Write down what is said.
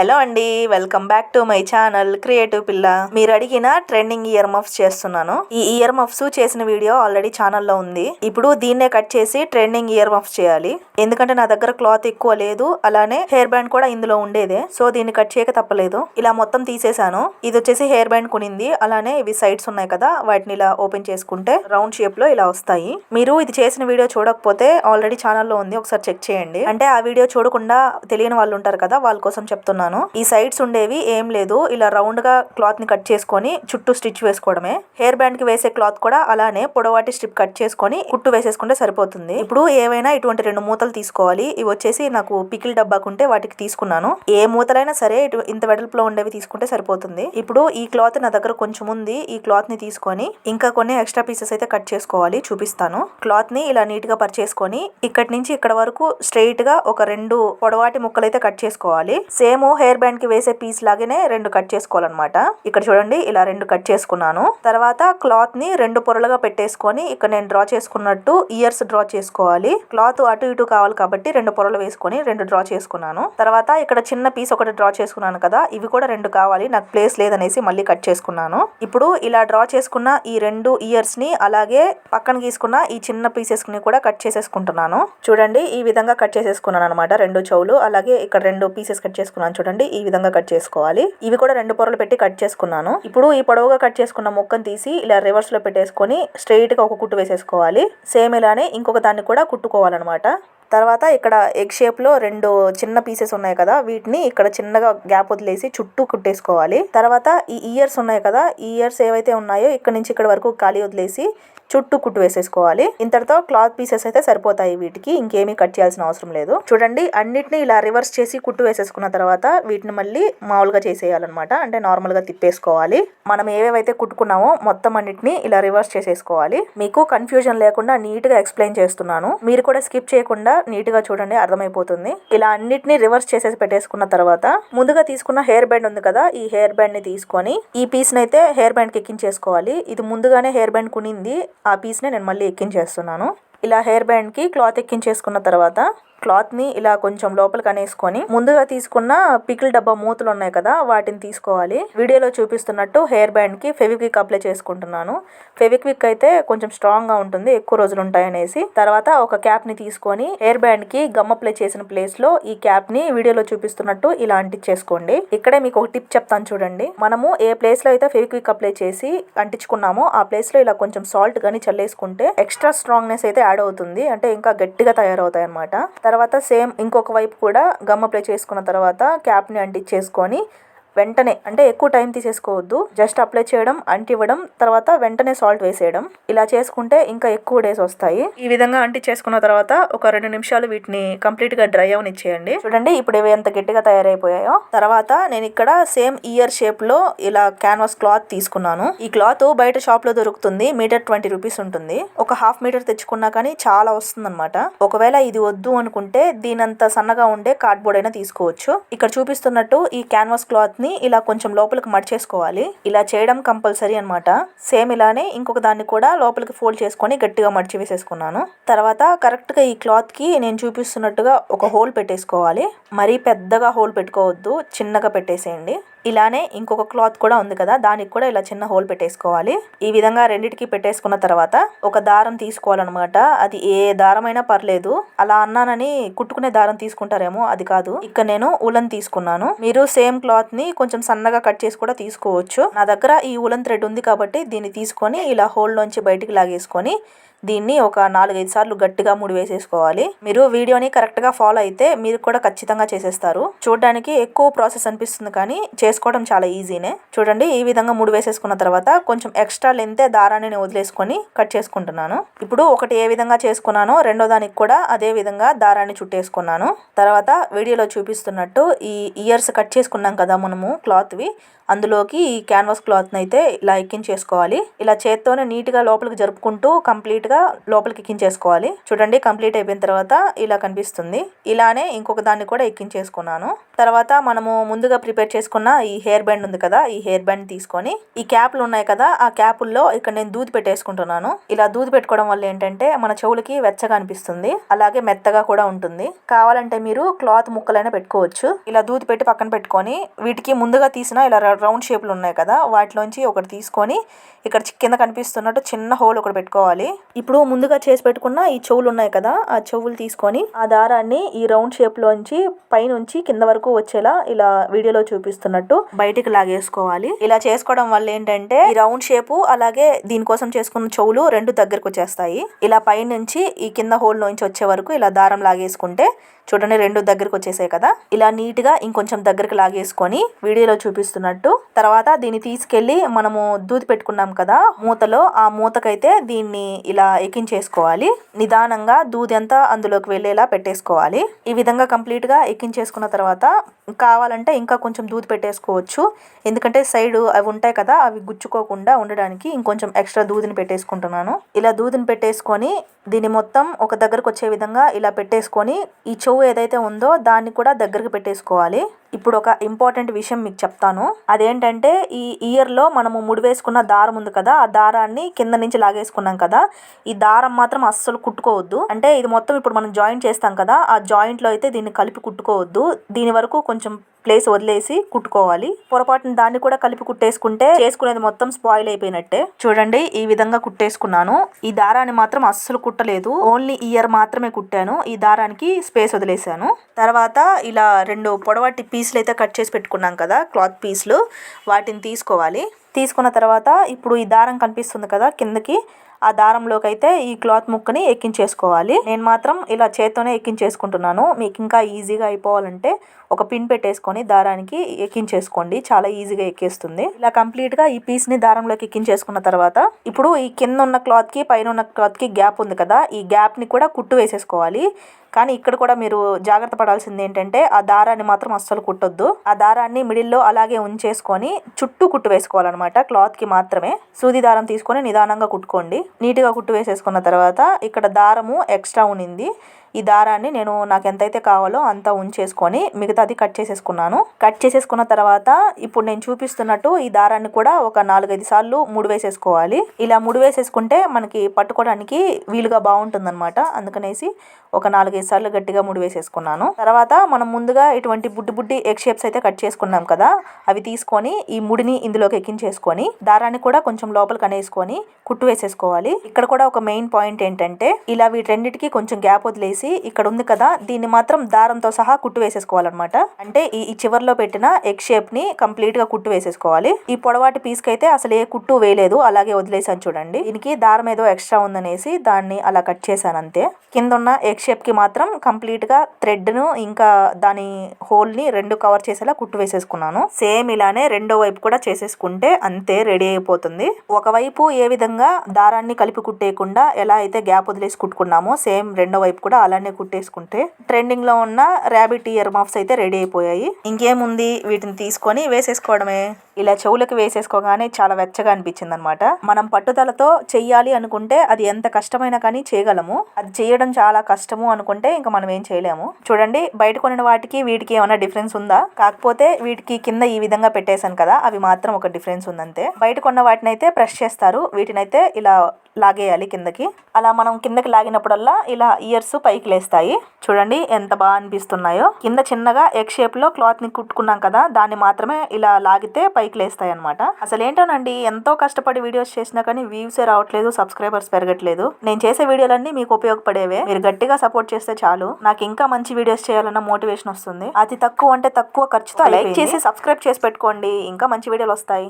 Hello అండి welcome back to my channel creative పిల్ల. మీరు అడిగిన ట్రెండింగ్ ఇయర్ మఫ్స్ చేస్తున్నాను. ఈ ఇయర్ మఫ్స్ చేసిన వీడియో ఆల్రెడీ ఛానల్లో ఉంది. ఇప్పుడు దీన్నే కట్ చేసి ట్రెండింగ్ ఇయర్ మఫ్స్ చేయాలి. ఎందుకంటే నా దగ్గర క్లాత్ ఎక్కువ లేదు అలానే హెయిర్ బ్యాండ్ కూడా ఇందులో ఉండేదే. సో దీన్ని కట్ చేయక తప్పలేదు. ఇలా మొత్తం తీసేసాను. ఇది వచ్చేసి హెయిర్ బ్యాండ్ కొనింది. అలానే ఇవి సైడ్స్ ఉన్నాయి కదా వాటిని ఇలా ఓపెన్ చేసుకుంటే రౌండ్ షేప్లో ఇలా వస్తాయి. మీరు ఇది చేసిన వీడియో చూడకపోతే ఆల్రెడీ ఛానల్లో ఉంది. ఒకసారి చెక్ చేయండి. అంటే ఆ వీడియో చూడకుండా తెలియని వాళ్ళు ఉంటారు కదా వాళ్ళ కోసం చెప్తున్నాను. ఈ సైడ్స్ ఉండేవి ఏం లేదు. ఇలా రౌండ్గా క్లాత్ని కట్ చేసుకొని చుట్టూ స్టిచ్ వేసుకోవడమే. హెయిర్ బ్యాండ్కి వేసే క్లాత్ కూడా అలానే పొడవాటి స్ట్రిప్ కట్ చేసుకొని కుట్టు వేసేసుకుంటే సరిపోతుంది. ఇప్పుడు ఏవైనా ఇటువంటి రెండు మూతలు తీసుకోవాలి. ఇవి వచ్చేసి నాకు పికిల్ డబ్బాకుంటే వాటికి తీసుకున్నాను. ఏ మూతలైనా సరే ఇటు ఇంత వెడల్పులో ఉండేవి తీసుకుంటే సరిపోతుంది. ఇప్పుడు ఈ క్లాత్ నా దగ్గర కొంచెం ఉంది. ఈ క్లాత్ని తీసుకొని ఇంకా కొన్ని ఎక్స్ట్రా పీసెస్ అయితే కట్ చేసుకోవాలి. చూపిస్తాను. క్లాత్ని ఇలా నీట్గా పరిచేసుకొని ఇక్కడి నుంచి ఇక్కడ వరకు స్ట్రైట్గా ఒక రెండు పొడవాటి ముక్కలు అయితే కట్ చేసుకోవాలి. సేమ్ హెయిర్ బ్యాండ్కి వేసే పీస్ లాగానే రెండు కట్ చేసుకోవాలన్నమాట. ఇక్కడ చూడండి ఇలా రెండు కట్ చేసుకున్నాను. తర్వాత క్లాత్ని రెండు పొరలుగా పెట్టేసుకొని ఇక్కడ నేను డ్రా చేసుకున్నట్టు ఇయర్స్ డ్రా చేసుకోవాలి. క్లాత్ అటు ఇటు కావాలి కాబట్టి రెండు పొరలు వేసుకొని రెండు డ్రా చేసుకున్నాను. తర్వాత ఇక్కడ చిన్న పీస్ ఒకటి డ్రా చేసుకున్నాను కదా ఇవి కూడా రెండు కావాలి. నాకు ప్లేస్ లేదనేసి మళ్ళీ కట్ చేసుకున్నాను. ఇప్పుడు ఇలా డ్రా చేసుకున్న ఈ రెండు ఇయర్స్ని అలాగే పక్కన గీసుకున్న ఈ చిన్న పీసెస్ని కూడా కట్ చేసేసుకుంటున్నాను. చూడండి ఈ విధంగా కట్ చేసేసుకున్నాను అనమాట రెండు చెవులు. అలాగే ఇక్కడ రెండు పీసెస్ కట్ చేసుకున్నాను చూడండి ఈ విధంగా కట్ చేసుకోవాలి. ఇవి కూడా రెండు పొరలు పెట్టి కట్ చేసుకున్నాను. ఇప్పుడు ఈ పొడవుగా కట్ చేసుకున్న ముక్కను తీసి ఇలా రివర్స్లో పెట్టేసుకొని స్ట్రైట్గా ఒక కుట్టు వేసేసుకోవాలి. సేమ్ ఇలానే ఇంకొక దాన్ని కూడా కుట్టుకోవాలన్నమాట. తర్వాత ఇక్కడ ఎగ్ షేప్లో రెండు చిన్న పీసెస్ ఉన్నాయి కదా వీటిని ఇక్కడ చిన్నగా గ్యాప్ వదిలేసి చుట్టూ కుట్టేసుకోవాలి. తర్వాత ఈ ఇయర్స్ ఉన్నాయి కదా ఈ ఇయర్స్ ఏవైతే ఉన్నాయో ఇక్కడ నుంచి ఇక్కడ వరకు ఖాళీ వదిలేసి చుట్టూ కుట్టు వేసేసుకోవాలి. ఇంతటితో క్లాత్ పీసెస్ అయితే సరిపోతాయి వీటికి ఇంకేమీ కట్ చేయాల్సిన అవసరం లేదు. చూడండి అన్నిటిని ఇలా రివర్స్ చేసి కుట్టు వేసేసుకున్న తర్వాత వీటిని మళ్ళీ మామూలుగా చేసేయాలన్నమాట. అంటే నార్మల్గా తిప్పేసుకోవాలి. మనం ఏవేవైతే కుట్టుకున్నామో మొత్తం అన్నిటిని ఇలా రివర్స్ చేసేసుకోవాలి. మీకు కన్ఫ్యూజన్ లేకుండా నీట్గా ఎక్స్ప్లెయిన్ చేస్తున్నాను. మీరు కూడా స్కిప్ చేయకుండా నీట్గా చూడండి అర్థమైపోతుంది. ఇలా అన్నిటిని రివర్స్ చేసేసి పెట్టేసుకున్న తర్వాత ముందుగా తీసుకున్న హెయిర్ బ్యాండ్ ఉంది కదా ఈ హెయిర్ బ్యాండ్ని తీసుకొని ఈ పీస్ అయితే హెయిర్ బ్యాండ్కి ఎక్కించేసుకోవాలి. ఇది ముందుగానే హెయిర్ బ్యాండ్ కునింది ఆ పీస్ నే నేను మళ్ళీ ఎక్కించేస్తున్నాను. ఇలా హెయిర్ బ్యాండ్కి క్లాత్ ఎక్కించేసుకున్న తర్వాత క్లాత్ని ఇలా కొంచెం లోపలికి అనేసుకొని ముందుగా తీసుకున్న పికిల్ డబ్బా మూతలు ఉన్నాయి కదా వాటిని తీసుకోవాలి. వీడియోలో చూపిస్తున్నట్టు హెయిర్ బ్యాండ్కి ఫెవిక్విక్ అప్లై చేసుకుంటున్నాను. ఫెవిక్విక్ అయితే కొంచెం స్ట్రాంగ్గా ఉంటుంది ఎక్కువ రోజులు ఉంటాయనేసి. తర్వాత ఒక క్యాప్ని తీసుకొని హెయిర్ బ్యాండ్కి గమ్ అప్లై చేసిన ప్లేస్లో ఈ క్యాప్ని వీడియోలో చూపిస్తున్నట్టు ఇలా అంటించేసుకోండి ఇక్కడే మీకు ఒక టిప్ చెప్తాను చూడండి. మనము ఏ ప్లేస్లో అయితే ఫెవిక్విక్ అప్లై చేసి అంటించుకున్నామో ఆ ప్లేస్లో ఇలా కొంచెం సాల్ట్ కానీ చల్లేసుకుంటే ఎక్స్ట్రా స్ట్రాంగ్నెస్ అయితే యాడ్ అవుతుంది. అంటే ఇంకా గట్టిగా తయారవుతాయి అనమాట తర్వాత సేమ్ ఇంకొక వైపు కూడా గమ్ అప్లై చేసుకున్న తర్వాత క్యాప్ని అంటించేసుకొని వెంటనే అంటే ఎక్కువ టైం తీసేసుకోవద్దు. జస్ట్ అప్లై చేయడం అంటివ్వడం తర్వాత వెంటనే సాల్ట్ వేసేయడం. ఇలా చేసుకుంటే ఇంకా ఎక్కువ డేస్ వస్తాయి. ఈ విధంగా అంటి చేసుకున్న తర్వాత ఒక రెండు నిమిషాలు వీటిని కంప్లీట్గా డ్రై అవనిచ్చేయండి. చూడండి ఇప్పుడు ఇవి ఎంత గట్టిగా తయారైపోయాయో. తర్వాత నేను ఇక్కడ సేమ్ ఇయర్ షేప్లో ఇలా క్యాన్వాస్ క్లాత్ తీసుకున్నాను. ఈ క్లాత్ బయట షాప్లో దొరుకుతుంది. మీటర్ ట్వంటీ రూపీస్ ఉంటుంది. ఒక హాఫ్ మీటర్ తెచ్చుకున్నా కానీ చాలా వస్తుంది ఒకవేళ ఇది వద్దు అనుకుంటే దీనంత సన్నగా ఉండే కార్డ్బోర్డ్ అయినా తీసుకోవచ్చు. ఇక్కడ చూపిస్తున్నట్టు ఈ క్యాన్వాస్ క్లాత్ని ఇలా కొంచెం లోపలికి మడిచేసుకోవాలి. ఇలా చేయడం కంపల్సరీ అనమాట సేమ్ ఇలానే ఇంకొక దాన్ని కూడా లోపలికి ఫోల్డ్ చేసుకొని గట్టిగా మడిచి వేసేసుకున్నాను. తర్వాత కరెక్ట్గా ఈ క్లాత్కి నేను చూపిస్తున్నట్టుగా ఒక హోల్ పెట్టేసుకోవాలి. మరీ పెద్దగా హోల్ పెట్టుకోవద్దు చిన్నగా పెట్టేసేయండి. ఇలానే ఇంకొక క్లాత్ కూడా ఉంది కదా దానికి కూడా ఇలా చిన్న హోల్ పెట్టేసుకోవాలి. ఈ విధంగా రెండిటికి పెట్టేసుకున్న తర్వాత ఒక దారం తీసుకోవాలన్నమాట. అది ఏ దారమైనా పర్లేదు. అలా అన్నానని కుట్టుకునే దారం తీసుకుంటారేమో అది కాదు. ఇక్కడ నేను ఉలన్ తీసుకున్నాను. మీరు సేమ్ క్లాత్ని కొంచెం సన్నగా కట్ చేసి కూడా తీసుకోవచ్చు. నా దగ్గర ఈ ఉలన్ థ్రెడ్ ఉంది కాబట్టి దీన్ని తీసుకొని ఇలా హోల్ నుంచి బయటికి లాగేసుకొని దీన్ని ఒక నాలుగైదు సార్లు గట్టిగా ముడి వేసేసుకోవాలి. మీరు వీడియోని కరెక్ట్గా ఫాలో అయితే మీరు కూడా ఖచ్చితంగా చేసేస్తారు. చూడడానికి ఎక్కువ ప్రాసెస్ అనిపిస్తుంది కానీ చేసుకోవడం చాలా ఈజీనే. చూడండి ఈ విధంగా ముడి వేసేసుకున్న తర్వాత కొంచెం ఎక్స్ట్రా లెంతే దారాన్ని వదిలేసుకొని కట్ చేసుకుంటున్నాను. ఇప్పుడు ఒకటి ఏ విధంగా చేసుకున్నానో రెండో దానికి కూడా అదే విధంగా దారాన్ని చుట్టేసుకున్నాను. తర్వాత వీడియోలో చూపిస్తున్నట్టు ఈ ఇయర్స్ కట్ చేసుకున్నాం కదా మనము క్లాత్వి. అందులోకి ఈ క్యాన్వాస్ క్లాత్ని అయితే ఇలా ఎక్కించేసుకోవాలి ఇలా చేత్తోనే నీట్గా లోపలికి జరుపుకుంటూ కంప్లీట్గా గా లోపలికి ఎక్కించేసుకోవాలి. చూడండి కంప్లీట్ అయిపోయిన తర్వాత ఇలా కనిపిస్తుంది. ఇలానే ఇంకొక దాన్ని కూడా ఎక్కించేసుకున్నాను. తర్వాత మనము ముందుగా ప్రిపేర్ చేసుకున్న ఈ హెయిర్ బ్యాండ్ ఉంది కదా ఈ హెయిర్ బ్యాండ్ తీసుకొని ఈ క్యాప్లు ఉన్నాయి కదా ఆ క్యాపుల్లో ఇక్కడ నేను దూది పెట్టేసుకుంటున్నాను. ఇలా దూది పెట్టుకోవడం వల్ల ఏంటంటే మన చెవులకి వెచ్చగా అనిపిస్తుంది. అలాగే మెత్తగా కూడా ఉంటుంది. కావాలంటే మీరు క్లాత్ ముక్కలైనా పెట్టుకోవచ్చు. ఇలా దూది పెట్టి పక్కన పెట్టుకొని వీటికి ముందుగా తీసిన ఇలా రౌండ్ షేప్లు ఉన్నాయి కదా వాటిలోంచి ఒకటి తీసుకొని ఇక్కడ కింద కనిపిస్తున్నట్టు చిన్న హోల్ ఒకటి పెట్టుకోవాలి. ఇప్పుడు ముందుగా చేసి పెట్టుకున్న ఈ చెవులు ఉన్నాయి కదా ఆ చెవులు తీసుకొని ఆ దారాన్ని ఈ రౌండ్ షేప్ లోంచి పైనుంచి కింద వరకు వచ్చేలా ఇలా వీడియోలో చూపిస్తున్నట్టు బయటికి లాగేసుకోవాలి. ఇలా చేసుకోవడం వల్ల ఏంటంటే ఈ రౌండ్ షేపు అలాగే దీనికోసం చేసుకున్న చెవులు రెండు దగ్గరకు వచ్చేస్తాయి. ఇలా పైనుంచి ఈ కింద హోల్ నుంచి వచ్చే వరకు ఇలా దారం లాగేసుకుంటే చూడండి రెండు దగ్గరకు వచ్చేసాయి కదా. ఇలా నీట్గా ఇంకొంచెం దగ్గరకు లాగేసుకొని వీడియోలో చూపిస్తున్నట్టు. తర్వాత దీన్ని తీసుకెళ్ళి మనము దూది పెట్టుకున్నాం కదా మూతలో ఆ మూతకైతే దీన్ని ఇలా ఎక్కించేసుకోవాలి. నిదానంగా దూది అంతా అందులోకి వెళ్ళేలా పెట్టేసుకోవాలి. ఈ విధంగా కంప్లీట్గా ఎక్కించేసుకున్న తర్వాత కావాలంటే ఇంకా కొంచెం దూది పెట్టేసుకోవచ్చు. ఎందుకంటే సైడ్ అవి ఉంటాయి కదా అవి గుచ్చుకోకుండా ఉండడానికి ఇంకొంచెం ఎక్స్ట్రా దూదిని పెట్టేసుకుంటున్నాను. ఇలా దూదిని పెట్టేసుకొని దీన్ని మొత్తం ఒక దగ్గరకు వచ్చే విధంగా ఇలా పెట్టేసుకొని ఈ చెవు ఏదైతే ఉందో దాన్ని కూడా దగ్గరికి పెట్టేసుకోవాలి. ఇప్పుడు ఒక ఇంపార్టెంట్ విషయం మీకు చెప్తాను. అదేంటంటే ఈ ఇయర్లో మనము ముడి వేసుకున్న దారం ఉంది కదా ఆ దారాన్ని కింద నుంచి లాగేసుకున్నాం కదా. ఈ దారం మాత్రం అస్సలు కుట్టుకోవద్దు. అంటే ఇది మొత్తం ఇప్పుడు మనం జాయింట్ చేస్తాం కదా ఆ జాయింట్లో అయితే దీన్ని కలిపి కుట్టుకోవద్దు. దీని వరకు కొంచెం ప్లేస్ వదిలేసి కుట్టుకోవాలి. పొరపాటున దాన్ని కూడా కలిపి కుట్టేసుకుంటే చేసుకునేది మొత్తం స్పాయిల్ అయిపోయినట్టే. చూడండి ఈ విధంగా కుట్టేసుకున్నాను. ఈ దారాన్ని మాత్రం అస్సలు కుట్టలేదు. ఓన్లీ ఇయర్ మాత్రమే కుట్టాను. ఈ దారానికి స్పేస్ వదిలేసాను తర్వాత ఇలా రెండు పొడవాటి పీసులు అయితే కట్ చేసి పెట్టుకున్నాం కదా క్లాత్ పీసులు. వాటిని తీసుకోవాలి. తీసుకున్న తర్వాత ఇప్పుడు ఈ దారం కనిపిస్తుంది కదా కిందకి ఆ దారంలోకి అయితే ఈ క్లాత్ ముక్కని ఎక్కించేసుకోవాలి. నేను మాత్రం ఇలా చేత్తోనే ఎక్కించేసుకుంటున్నాను. మీకు ఇంకా ఈజీగా అయిపోవాలంటే ఒక పిన్ పెట్టేసుకొని దారానికి ఎక్కించేసుకోండి. చాలా ఈజీగా ఎక్కేస్తుంది. ఇలా కంప్లీట్గా ఈ పీస్ని దారంలోకి ఎక్కించేసుకున్న తర్వాత ఇప్పుడు ఈ కింద ఉన్న క్లాత్కి పైన ఉన్న క్లాత్కి గ్యాప్ ఉంది కదా ఈ గ్యాప్ని కూడా కుట్టు వేసేసుకోవాలి. కానీ ఇక్కడ కూడా మీరు జాగ్రత్త పడాల్సింది ఏంటంటే ఆ దారాన్ని మాత్రం అస్సలు కుట్టొద్దు. ఆ దారాన్ని మిడిల్లో అలాగే ఉంచేసుకొని చుట్టూ కుట్టు వేసుకోవాలన్నమాట. క్లాత్కి మాత్రమే సూది దారం తీసుకొని నిదానంగా కుట్టుకోండి. నీట్గా కుట్టు వేసేసుకున్న తర్వాత ఇక్కడ దారము ఎక్స్ట్రా ఉనింది ఈ దారాన్ని నేను నాకు ఎంతైతే కావాలో అంత ఉంచేసుకొని మిగతాది కట్ చేసేసుకున్నాను. కట్ చేసేసుకున్న తర్వాత ఇప్పుడు నేను చూపిస్తున్నట్టు ఈ దారాన్ని కూడా ఒక నాలుగైదు సార్లు ముడి వేసేసుకోవాలి. ఇలా ముడి వేసేసుకుంటే మనకి పట్టుకోవడానికి వీలుగా బాగుంటుందన్నమాట. అందుకనేసి ఒక నాలుగైదు సార్లు గట్టిగా ముడి వేసేసుకున్నాను. తర్వాత మనం ముందుగా ఇటువంటి బుడ్డి బుడ్డి ఎగ్ షేప్స్ అయితే కట్ చేసుకున్నాం కదా అవి తీసుకొని ఈ ముడిని ఇందులోకి ఎక్కించేసుకొని దారాన్ని కూడా కొంచెం లోపలికి అనేసుకొని కుట్టు వేసేసుకోవాలి. ఇక్కడ కూడా ఒక మెయిన్ పాయింట్ ఏంటంటే ఇలా వీటన్నిటికీ కొంచెం గ్యాప్ వదిలేసి ఇక్కడ ఉంది కదా దీన్ని మాత్రం దారంతో సహా కుట్టు వేసేసుకోవాలన్నమాట. అంటే ఈ చివర్లో పెట్టిన ఎగ్ షేప్ని కంప్లీట్గా కుట్టు వేసేసుకోవాలి. ఈ పొడవాటి పీస్ కైతే అయితే అసలు ఏ కుట్టు వేయలేదు అలాగే వదిలేసాను చూడండి. దీనికి దారం ఏదో ఎక్స్ట్రా ఉందనేసి దాన్ని అలా కట్ చేశాను అంతే. కింద ఉన్న ఎగ్ షేప్కి మాత్రం కంప్లీట్గా థ్రెడ్ను ఇంకా దాని హోల్ని రెండు కవర్ చేసేలా కుట్టు వేసేసుకున్నాను. సేమ్ ఇలానే రెండో వైపు కూడా చేసేసుకుంటే అంతే రెడీ అయిపోతుంది. ఒకవైపు ఏ విధంగా దారాన్ని కలిపి కుట్టేయకుండా ఎలా అయితే గ్యాప్ వదిలేసి కుట్టుకున్నామో సేమ్ రెండో వైపు కూడా అలానే కుట్టేసుకుంటే ట్రెండింగ్లో ఉన్న ర్యాబిట్ ఇయర్ మాఫ్స్ అయితే రెడీ అయిపోయాయి. ఇంకేముంది? వీటిని తీసుకొని వేసేసుకోవడమే. ఇలా చెవులకు వేసేసుకోగానే చాలా వెచ్చగా అనిపించింది అనమాట మనం పట్టుదలతో చెయ్యాలి అనుకుంటే అది ఎంత కష్టమైనా కానీ చేయగలము. అది చేయడం చాలా కష్టము అనుకుంటే ఇంకా మనం ఏం చేయలేము. చూడండి బయట కొనిన వాటికి వీటికి ఏమైనా డిఫరెన్స్ ఉందా? కాకపోతే వీటికి కింద ఈ విధంగా పెట్టేశాను కదా అవి మాత్రం ఒక డిఫరెన్స్ ఉందంతే బయట కొన్న వాటిని అయితే ప్రెస్ చేస్తారు. వీటినైతే ఇలా లాగేయాలి కిందకి. అలా మనం కిందకి లాగినప్పుడల్లా ఇలా ఇయర్స్ పైకి లేస్తాయి. చూడండి ఎంత బాగా అనిపిస్తున్నాయో. కింద చిన్నగా ఎగ్ షేప్లో క్లాత్ని కుట్టుకున్నాం కదా దాన్ని మాత్రమే ఇలా లాగితే పైకి లేస్తాయి అనమాట అసలు ఏంటోనండి ఎంతో కష్టపడి వీడియోస్ చేసినా కానీ వ్యూసే రావట్లేదు సబ్స్క్రైబర్స్ పెరగట్లేదు. నేను చేసే వీడియోలన్నీ మీకు ఉపయోగపడేవే. మీరు గట్టిగా సపోర్ట్ చేస్తే చాలు. నాకు ఇంకా మంచి వీడియోస్ చేయాలన్న మోటివేషన్ వస్తుంది. అతి తక్కువ అంటే తక్కువ ఖర్చుతో లైక్ చేసి సబ్స్క్రైబ్ చేసి పెట్టుకోండి. ఇంకా మంచి వీడియోలు వస్తాయి.